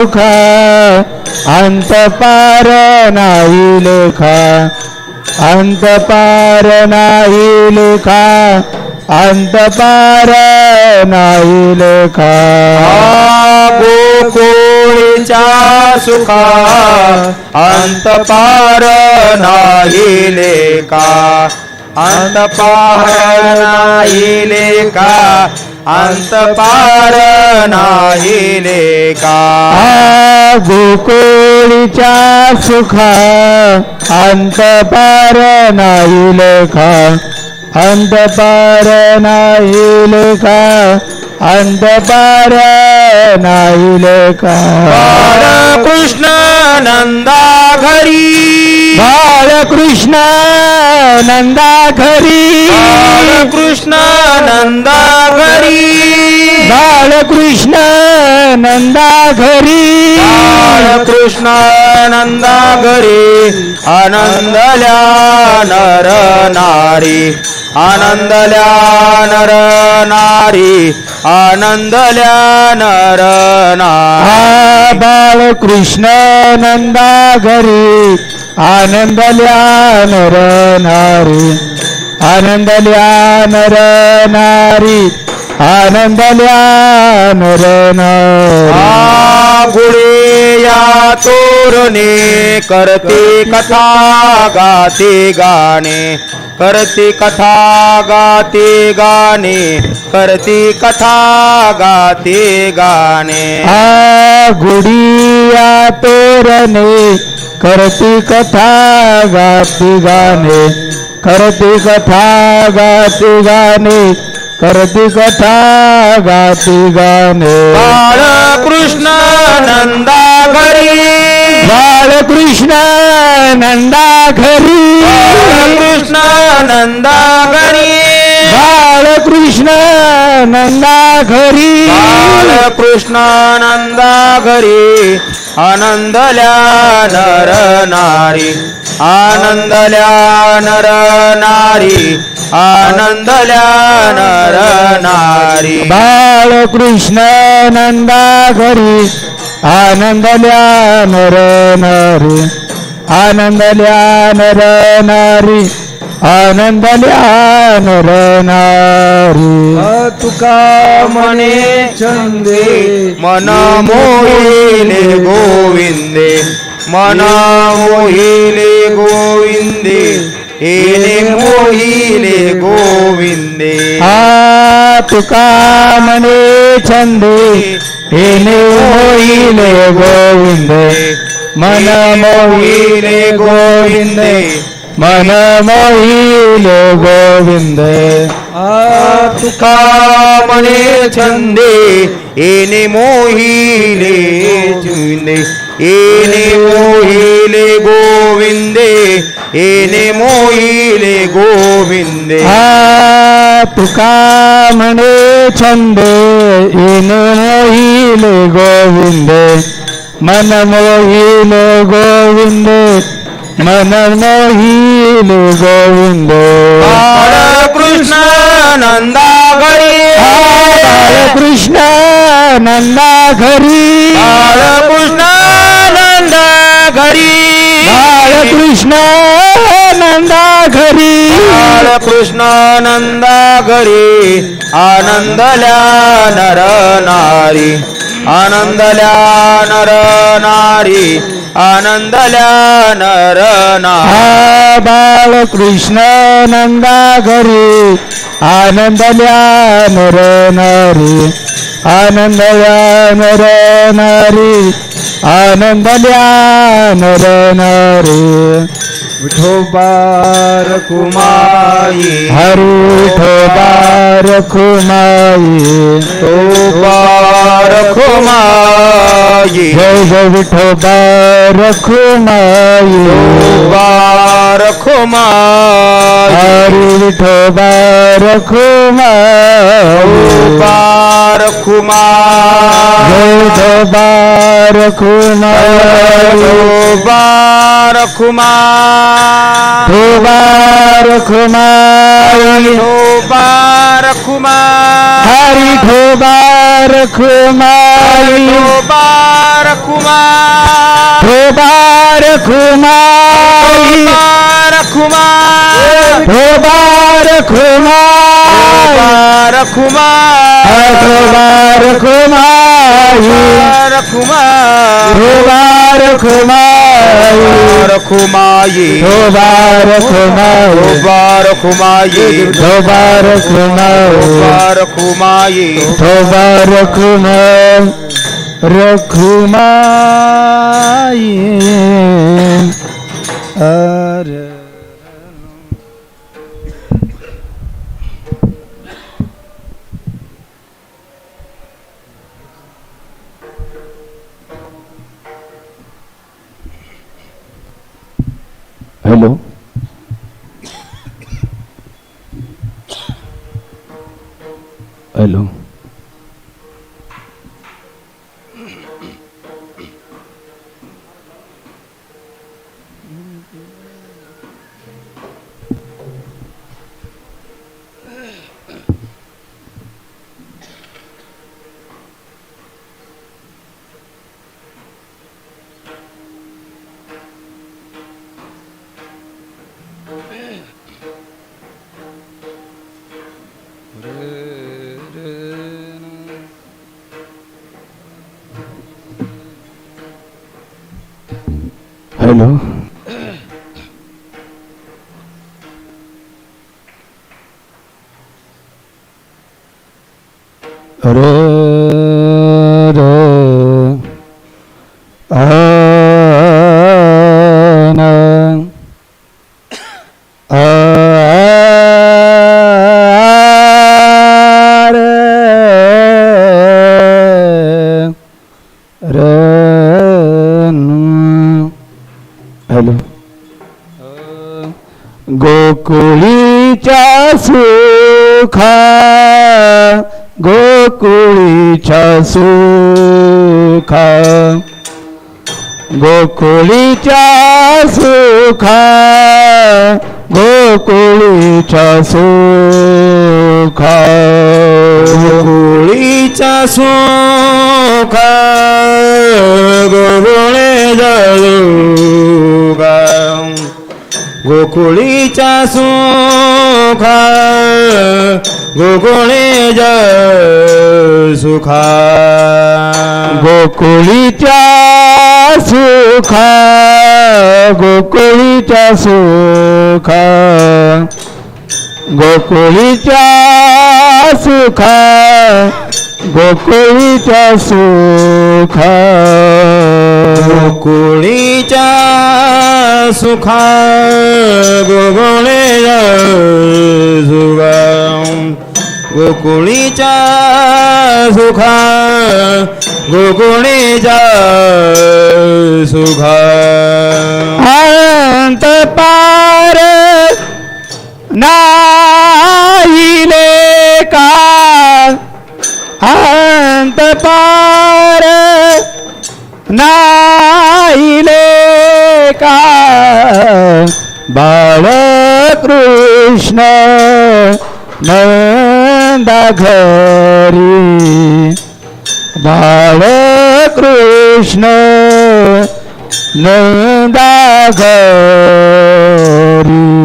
सुखा अंत पार नाही लेखा अंत पार नाही लेखा अंत पार नाही लेखा. गोकुळीच्या सुखा अंत पार नाही लेखा अंत पार नाही लेखा. अंत पार नाही लेका गोकुळीच्या सुखा अंत पार नाही लेखा। अंत पार नाही लेखा अंत पार नाही लेखा। कृष्ण नंदा घरी। बाळकृष्ण नंदा घरी. कृष्ण नंदा घरी. बाळकृष्ण नंदा घरी. कृष्ण नंदा घरी. आनंदल्या नर नारी. आनंदल्या नर नारी. आनंदल्या नर नारी. बाळकृष्ण नंदा घरी. आनंदल्या नर नारी आनंदल्या नर नारी आनंदल्या नर नारी गुळे या तोरणे करते कथा गाते गाणे करते कथा गाते गाणे करते कथा गाते गाणे। आ गुडिया तोरणे करती कथा गाती गाणे. करती कथा गाती गाणे. करती कथा गाती गाणे. बाळ कृष्ण नंदा घरी बाळकृष्ण नंदा घरी कृष्ण नंदा घरी बाळकृष्ण नंदा घरी कृष्ण नंदा घरी आनंदल्या नर नारी आनंदल्या नर नारी आनंदल्या नर नारी बाळकृष्ण नंदा घरी आनंदल्या नर नारी आनंदल्या नर नारी आनंदल्या नर नारी तुका मने चंदे मन मोहिले गोविंदे। मन मोहिले गोविंदे। येणे मोहिले गोविंदे। आ तुका मने छंदे। हेने मोहिले गोविंद। मन मोहिले गोविंद। മനമയിലോ ഗോവിന്ദ. തുക്കാമണി ചന്ദേ ഏനെ മോഹിലേ ചുന്ദേ ഏനെ മോഹിലേ ഗോവിന്ദേ ഏനെ മോഹിലേ ഗോവിന്ദേ. തുക്കാമണി ചന്ദേ ഏനെ മോഹിലേ ഗോവിന്ദേ. മനമോഹിലേ ഗോവിന്ദേ മനമോഹി मोहिले गोविंद. कृष्ण नंदा घरी. कृष्ण नंदा घरी. कृष्ण नंदा घरी. कृष्ण नंदा घरी. कृष्ण नंदा घरी. आनंदल्या नर नारी. आनंदल्या नर नारी आनंदल्या नर नारी. हा नंदा घरी आनंदल्या नर नारी आनंदल्या नर नारी. आनंदल्या नर नारी विठोबार कुमाई हरी विठोबार खुमाई बार खुमाई जय जय विठोबार खुमाई बार खुमाई મુબારક મુબારક મુબારક મુબારક મુબારક મુબારક હરી મુબારક મુબારક મુબારક મુબારક મુબારક विठोबा रखुमाई हरी ठोबा रखुमाई विठोबा रखुमाई ठोबा रखुमाई रखुमाई ठोबा रखुमाई रखुमाई ठोबा रखुमाई रखुमाई ठोबा रखुमाई रखुमाई ठोबा रखुमाई रखुमाई ठोबा रखुमाई रखुमाई ठोबा रखुमाई रखुमाई अरे Hello. अरे गोकुळीच्या सुखा गोकुळीच्या सुखा. गोकुळीच्या सुखा गोकुळीच्या सुखा. गोकुळीच्या सुख गोकुळीचा सुख गोकुळे सुखा गोकुळीच्या सुखा गोकुळीच्या सुखा गोकुळीच्या सुखा गोकुळीच्या सुखा गोकुळीच्या सुखा गोकुळे सुखा गोकुळीच्या सुखा गोकुळीच्या सुखा। अंत पार नाहीले का अंत पार नाहीले का कृष्ण नंदा घरी। बाल कृष्ण नंदा घरी।